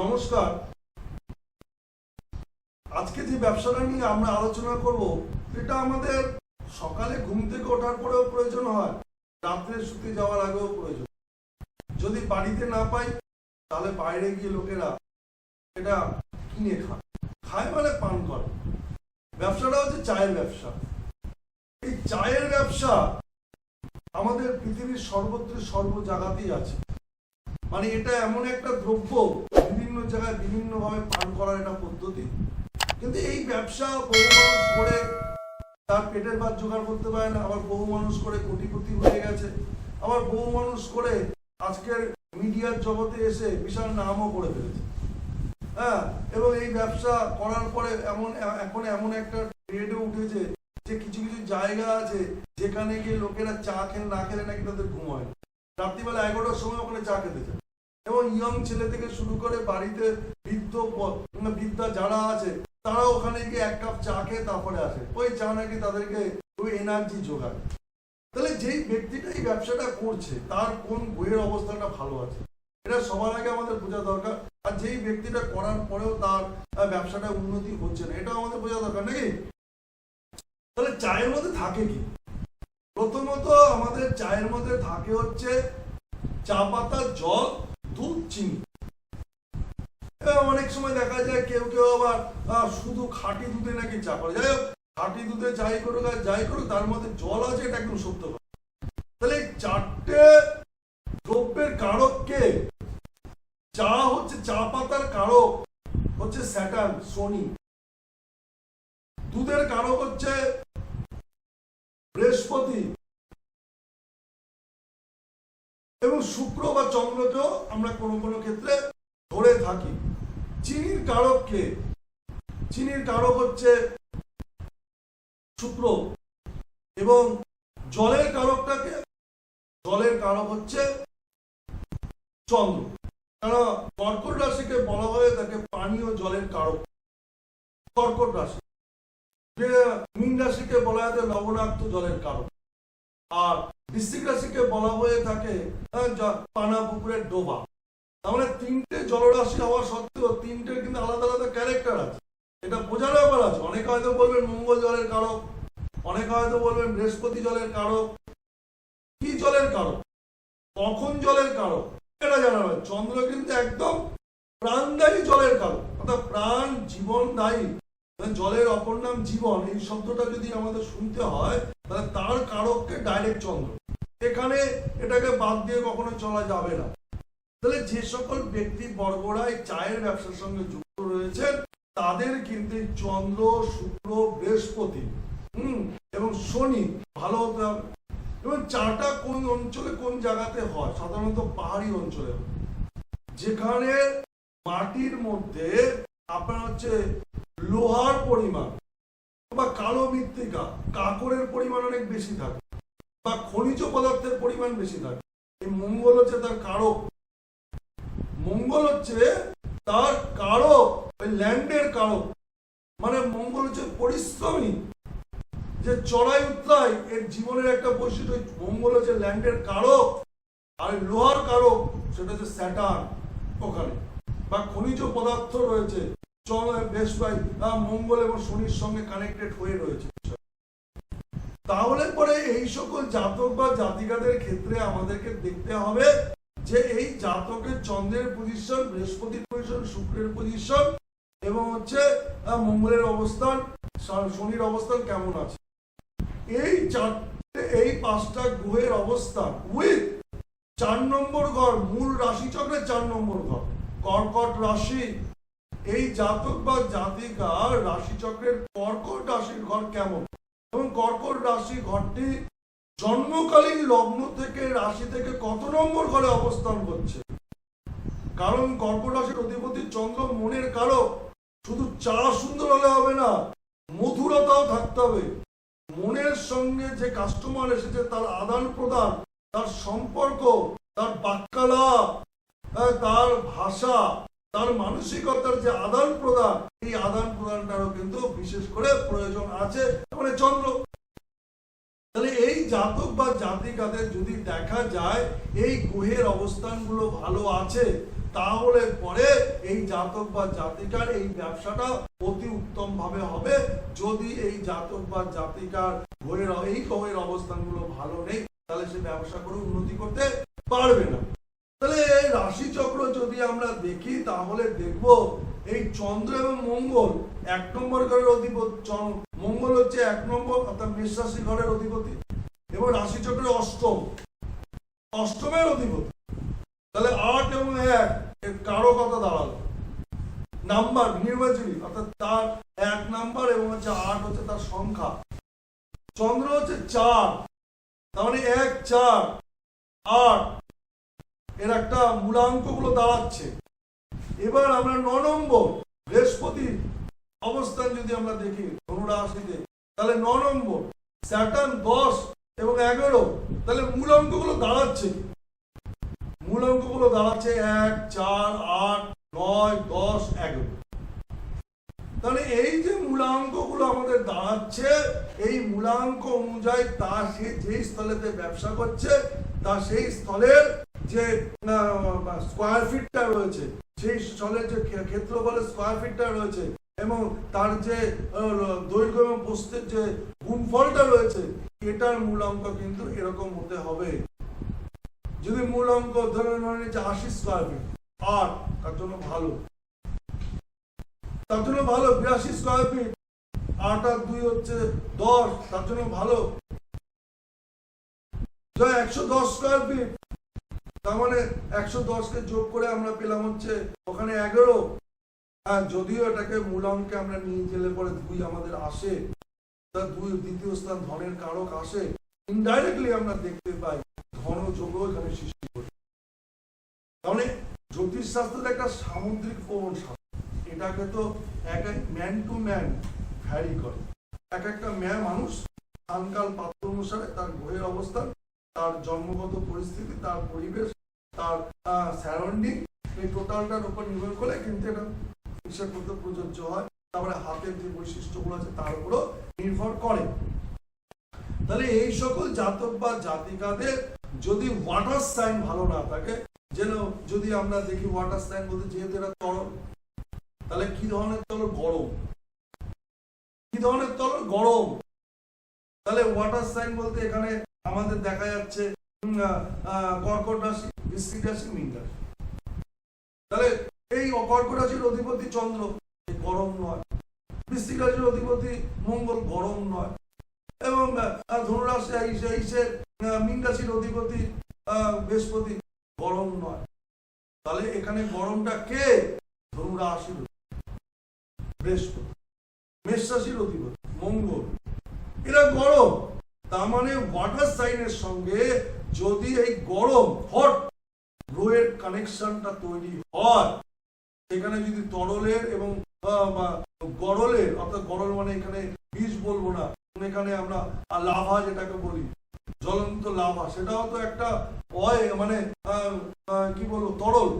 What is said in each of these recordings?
নমস্কার। আজকে যে ব্যবসাটা নিয়ে আমরা আলোচনা করব এটা আমাদের সকালে ঘুম থেকে ওঠার পরেও প্রয়োজন হয়, রাত্রে শুতে যাওয়ার আগেও প্রয়োজন। যদি বাড়িতে না পাই, তাহলে বাইরে গিয়ে লোকেরা এটা কিনে খায়। খায় মানে পান করে। ব্যবসাটা হচ্ছে চায়ের ব্যবসা। এই চায়ের ব্যবসা আমাদের পৃথিবীর সর্বত্র সর্ব জায়গাতেই আছে। মানে এটা এমন একটা দ্রব্য জায়গায় বিভিন্ন ভাবে পান করার একটা পদ্ধতি। কিন্তু এই ব্যবসা বহু মানুষ করে, তার পেটের ভাত জোগাড় করতে পারে না, আবার বহু মানুষ করে কোটিপতি হয়ে গেছে। আবার বহু মানুষ করে আজকের মিডিয়ার জগতে এসে বিশাল নামও করে ফেলেছে। হ্যাঁ এবং এই ব্যবসা করার পরে এমন, এখন এমন একটা ট্রেডে উঠেছে যে কিছু কিছু জায়গা আছে যেখানে গিয়ে লোকেরা চা খেলে না খেলে নাকি তাদের ঘুম হয় রাত্রিবেলা এগারোটার সময় ওখানে চা খেতে যায়। এবং ইয়ং ছেলে থেকে শুরু করে বাড়িতে বৃদ্ধ মানে বৃদ্ধা যারা আছে, তারা ওখানে গিয়ে এক কাপ চা খেয়ে তারপরে আসে। ওই চা নাকি তাদেরকে ওই এনার্জি যোগায়। তাহলে যেই ব্যক্তিটা এই ব্যবসাটা করছে, তার কোন বইয়ের অবস্থাটা ভালো আছে? এটা সবার আগে আমাদের বোঝা দরকার। আর যেই ব্যক্তিটা করার পরেও তার ব্যবসাটা উন্নতি হচ্ছে না এটা আমাদের বোঝা দরকার নাকি? তাহলে চায়ের মধ্যে থাকে কি? প্রথমত আমাদের চায়ের মধ্যে থাকে হচ্ছে চা পাতা জল দুধ চিনি অনেক সময় দেখা যায় কেউ কেউ আবার শুধু খাঁটি দুধে নাকি চা করে। যাই হোক, খাঁটি দুধে যাই করুক আর যাই করুক, তার মধ্যে জল আছে, এটা একদম সত্য তাহলে চারটে দ্রব্যের কারককে চা হচ্ছে, চা পাতার কারক হচ্ছে স্যাটার্ন শনি দুধের কারক হচ্ছে বৃহস্পতি। এবং শুক্র বা চন্দ্রকেও আমরা কোনো কোনো ক্ষেত্রে ধরে থাকি। চিনির কারককে চিনির কারক হচ্ছে শুক্র এবং জলের কারকটাকে? জলের কারক হচ্ছে চন্দ্র। কারণ কর্কট রাশিকে বলা হয়, তাকে পানীয় জলের কারক। কর্কট রাশি। মীন রাশিকে বলা হয় লবণাক্ত জলের কারক। আর বৃশ্চিক রাশিকে বলা হয়ে থাকে পানা পুকুরের ডোবা। তার মানে তিনটে জলরাশি হওয়া সত্ত্বেও তিনটে কিন্তু আলাদা আলাদা ক্যারেক্টার আছে। এটা বোঝার ব্যাপার আছে। অনেকে হয়তো বলবেন মঙ্গল জলের কারক, অনেকে হয়তো বলবেন বৃহস্পতি জলের কারক, কি জলের কারক, কখন জলের কারক, এটা জানা চন্দ্র কিন্তু একদম প্রাণদায়ী জলের কারক, অর্থাৎ প্রাণ জীবনদায়ী জলের অপর নাম জীবন, এই শব্দটা যদি আমাদের শুনতে হয়, তাহলে তার কারককে ডাইরেক্ট চন্দ্র। এখানে এটাকে বাদ দিয়ে কখনো চলা যাবে না। তাহলে যে সকল ব্যক্তি বর্গরা চায়ের ব্যবসার সঙ্গে যুক্ত রয়েছেন, তাদের কিন্তু চন্দ্র, শুক্র, বৃহস্পতি, হুম, এবং শনি ভালো হতে হবে। এবং চাটা কোন অঞ্চলে কোন জায়গাতে হয়? সাধারণত পাহাড়ি অঞ্চলে। যেখানে মাটির মধ্যে আপনার হচ্ছে লোহার পরিমাণ বা কালো মৃত্তিকা কাকরের পরিমাণ অনেক বেশি থাকে বা খনিজ পদার্থের পরিমাণ বেশি থাকে। এই মঙ্গল হচ্ছে তার কারক। মঙ্গল হচ্ছে তার কারক, ওই ল্যান্ডের কারক। মানে মঙ্গল হচ্ছে পরিশ্রমী, যে চড়াই উতরাই এর জীবনের একটা বৈশিষ্ট্য। মঙ্গল হচ্ছে ল্যান্ডের কারক আর লোহার কারক, সেটা হচ্ছে স্যাটার্ন ওখানে। বা খনিজ পদার্থ রয়েছে। চ- বেশ ভাই। মঙ্গল এবং শনির সঙ্গে কানেক্টেড হয়ে রয়েছে। তাহলে পরে এই সকল জাতক বা জাতিকাদের ক্ষেত্রে আমাদেরকে দেখতে হবে যে এই জাতকের চন্দ্রের পজিশন বৃহস্পতির পজিশন শুক্রের পজিশন এবং হচ্ছে মঙ্গলের অবস্থান শনির অবস্থান কেমন আছে? এই চারটে, এই পাঁচটা গ্রহের অবস্থান উইথ চার নম্বর ঘর, মূল রাশি চক্রের চার নম্বর ঘর, কর্কট রাশি। এই জাতক বা জাতিকার রাশি চক্রের কর্কট রাশির ঘর কেমন? এবং কর্কট রাশি ঘরটি জন্মকালীন লগ্ন থেকে রাশি থেকে কত নম্বর ঘরে অবস্থান করছে? কারণ কর্কট রাশির অধিপতি চন্দ্র মনের কারক শুধু চা সুন্দর হলে হবে না মধুরতাও থাকতে হবে। মনের সঙ্গে যে কাস্টমার এসেছে তার আদান প্রদান তার সম্পর্ক তার বাক্যালাপ আহ, তার ভাষা তার মানসিকতার যে আদান প্রদান, এই আদান প্রদানটারও কিন্তু বিশেষ করে প্রয়োজন আছে। মানে চন্দ্র, তাহলে এই জাতক বা জাতিকাদের যদি দেখা যায় এই গ্রহের অবস্থানগুলো ভালো আছে, তাহলে পরে এই জাতক বা জাতিকার এই ব্যবসাটা অতি উত্তম ভাবে হবে। যদি এই জাতক বা জাতিকার বইয়ের এই গ্রহের অবস্থানগুলো ভালো নেই, তাহলে সে ব্যবসা করে উন্নতি করতে পারবে না তাহলে এই রাশি চক্র যদি আমরা দেখি, তাহলে দেখব এই চন্দ্র এবং মঙ্গল এক নম্বর ঘরের অধিপতি মঙ্গল হচ্ছে এক নম্বর, অর্থাৎ মেষ রাশি ঘরের অধিপতি। এবং রাশি চক্রের অষ্টম, অষ্টমের অধিপতি। তাহলে আট এবং এক, এর কারও কথা দাঁড়াল। নাম্বার, নির্বাচনী, অর্থাৎ তার এক নাম্বার এবং হচ্ছে আট হচ্ছে তার সংখ্যা। চন্দ্র হচ্ছে চার, তার মানে এক, চার, আট এর একটা মূলাঙ্কগুলো দাঁড়াচ্ছে এবার আমরা ন নম্বর বৃহস্পতির অবস্থান যদি আমরা দেখি ধনুরাশিতে, তাহলে ন নম্বর, স্যাটার্ন দশ এবং এগারো, তাহলে মূলাঙ্কগুলো দাঁড়াচ্ছে কি? মূলাঙ্কগুলো দাঁড়াচ্ছে এক, চার, আট, নয়, দশ, এগারো তাহলে এই যে মূলাঙ্কগুলো আমাদের দাঁড়াচ্ছে, এই মূলাঙ্ক অনুযায়ী তা সে যেই স্থলেতে ব্যবসা করছে তা সেই স্থলের যে স্কোয়ার ফিটটা রয়েছে, সেই স্থলের যে ক্ষে- ক্ষেত্রফলের স্কোয়ার ফিটটা রয়েছে এবং তার যে দৈর্ঘ্য এবং প্রস্থের যে গুণফলটা রয়েছে, এটার মূলাঙ্ক কিন্তু এরকম হতে হবে। যদি মূল অঙ্ক ধরে নেন যে আশি স্কোয়ার ফিট আট তার জন্য ভালো। তার জন্য ভালো, বিরাশি স্কোয়ার ফিট আট আর দুই হচ্ছে দশ, তার জন্য ভালো। একশো দশ স্কোয়ার ফিট তার মানে একশো দশকে যোগ করে আমরা পেলাম হচ্ছে ওখানে এগারো। আর যদিও এটাকে মূল অঙ্কে আমরা নিয়ে গেলে পরে দুই আমাদের আসে। তার দুই দ্বিতীয় স্থান ধনের কারক আসে। ইনডাইরেক্টলি আমরা দেখতে পাই ধন যোগ এখানে সৃষ্টি করে তাহলে জ্যোতিষ শাস্ত্র একটা সামুদ্রিক প্রবণ শাস্ত্র এটাকে তো এক এক ম্যান টু ম্যান ভ্যারি করে। এক একটা ম্যা মানুষ স্থানকাল পাত্র অনুসারে তার গ্রহের অবস্থান তার জন্মগত পরিস্থিতি, তার পরিবেশ, তার সারাউন্ডিং এই টোটালটার উপর নির্ভর করে কিন্তু এটা হিসাব করতে প্রযোজ্য হয়। তারপরে হাতের যে বৈশিষ্ট্যগুলো আছে, তার উপরও নির্ভর করে। তাহলে এই সকল জাতক বা জাতিকাদের যদি ওয়াটার সাইন ভালো না থাকে, যেন যদি আমরা দেখি ওয়াটার সাইন বলতে যেহেতু এটা তরল, তাহলে কি ধরনের তরল? গরম। কি ধরনের তরল? গরম। তাহলে ওয়াটার সাইন বলতে এখানে আমাদের দেখা যাচ্ছে কর্কট রাশি রাশি, মীন রাশি। তাহলে এই কর্কট রাশির অধিপতি চন্দ্র গরম নয়। রাশির অধিপতি মঙ্গল, গরম নয়। এবং ধনুরাশি মীন রাশির অধিপতি বৃহস্পতি, গরম নয়। তাহলে এখানে গরমটা কে? ধনুরাশির বৃহস্পতি। মেষ রাশির অধিপতি, মঙ্গল। এরা গরম। তার মানে ওয়াটার সাইনের সঙ্গে যদি এই গরম হট গ্রহের কানেকশনটা তৈরি হয়, সেখানে যদি তরলের এবং গরলের, অর্থাৎ গরল মানে এখানে বীজ বলব না এখানে আমরা লাভা যেটাকে বলি, জ্বলন্ত লাভা, সেটাও তো একটা অয় মানে কি বলব, তরল।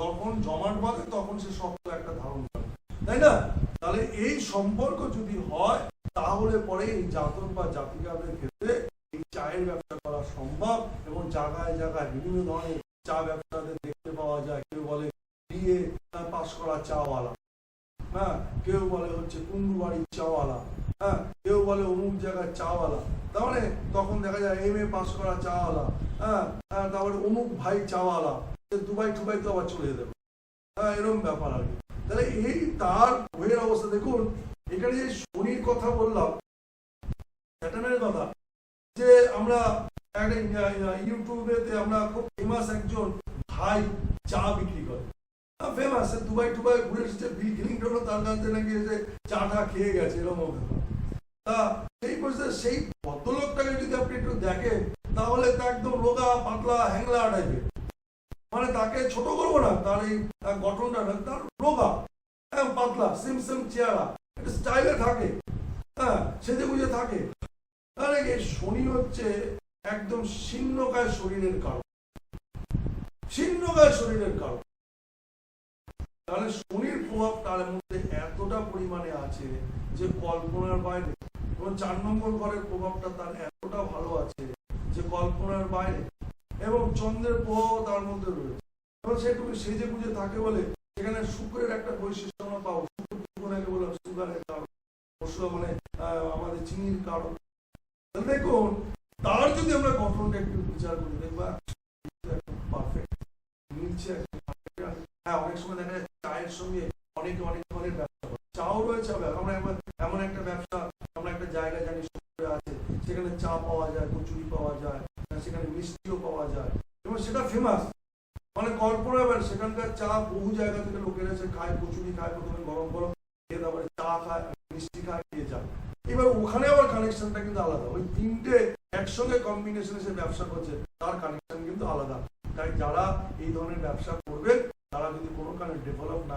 যখন জমাট বাঁধে তখন সে শক্ত একটা ধারণ করে, তাই না? তাহলে এই সম্পর্ক যদি হয় তাহলে পরে এই জাতক বা জাতিকাদের ক্ষেত্রে এই চায়ের ব্যবসা করা সম্ভব এবং জায়গায় জায়গায় বিভিন্ন ধরনের চা ব্যবসাদের দেখতে পাওয়া যায়। কেউ বলে বিয়ে পাশ করা চাওয়ালা। হ্যাঁ কেউ বলে হচ্ছে কুন্ডু বাড়ির চাওয়ালা। হ্যাঁ কেউ বলে অমুক জায়গার চাওয়ালা। তার মানে তখন দেখা যায় এম এ পাস করা চাওয়ালা। হ্যাঁ হ্যাঁ, তারপরে অমুক ভাই চাওয়ালা। দুবাই টুবাই তো আবার চলে যাবে। হ্যাঁ এরকম ব্যাপার আর কি। তাহলে এই তার বইয়ের অবস্থা দেখুন এখানে যে শনির কথা বললাম স্যাটার্নের কথা, যে আমরা একটা ইউটিউবেতে আমরা খুব ফেমাস একজন ভাই চা বিক্রি করে। ফেমাস দুবাই টুবাই ঘুরে এসেছে, বিল ক্লিংটনও তার কাছ নাকি এসে চাটা খেয়ে গেছে, এরকম তা সেই পরিস্থিতি সেই ভদ্রলোকটাকে যদি আপনি একটু দেখেন, তাহলে তা একদম রোগা, পাতলা, হ্যাংলা টাইপের মানে তাকে ছোট করব না, তার এই গঠনটা তার রোগা হ্যাঁ পাতলা সিম সিম চেহারা। স্টাইলে থাকে। হ্যাঁ সেজে গুজে থাকে। তাহলে এই শনি হচ্ছে একদম শীর্ণকায় শরীরের কারণ শীর্ণকায় শরীরের কারণ তাহলে শনির প্রভাব তার মধ্যে এতটা পরিমাণে আছে যে কল্পনার বাইরে, এবং চার নম্বর ঘরের প্রভাবটা তার এতটা ভালো আছে যে কল্পনার বাইরে, এবং চন্দ্রের প্রভাব তার মধ্যে রয়েছে। এবং সে একটু সেজে গুজে থাকে বলে সেখানে শুক্রের একটা বৈশিষ্ট্য পাবো। শুক্র ত্রিকোণাকে বলে সুগারের কারণ, অবশ্য মানে আমাদের চিনির কারণ। দেখুন, তার যদি আমরা গঠনটা বিচার করি, দেখবা পারফেক্ট মিলছে হ্যাঁ অনেক সময় দেখা যায় চায়ের সঙ্গে অনেকে, অনেক ধরনের ব্যবসা চাও রয়েছে আমরা এমন একটা ব্যবসা, আমরা একটা জায়গায় জানি আছে, সেখানে চা পাওয়া যায়, কচুরি পাওয়া যায় সেখানে মিষ্টিও পাওয়া যায়। এবং সেটা ফেমাস মানে কর্পোরেট সেখানকার চা বহু জায়গা থেকে লোকেরা এসে খায়, কচুরি খায়, প্রথমে গরম গরম তারপরে চা খায় মিষ্টি খায় খেয়ে যায় এবার ওখানে আবার কানেকশনটা কিন্তু আলাদা। ওই তিনটে একসঙ্গে কম্বিনেশনে সে ব্যবসা করছে, তার কানেকশন কিন্তু আলাদা। তাই যারা এই ধরনের ব্যবসা করবে, তারা যদি কোনো কারণে ডেভেলপ না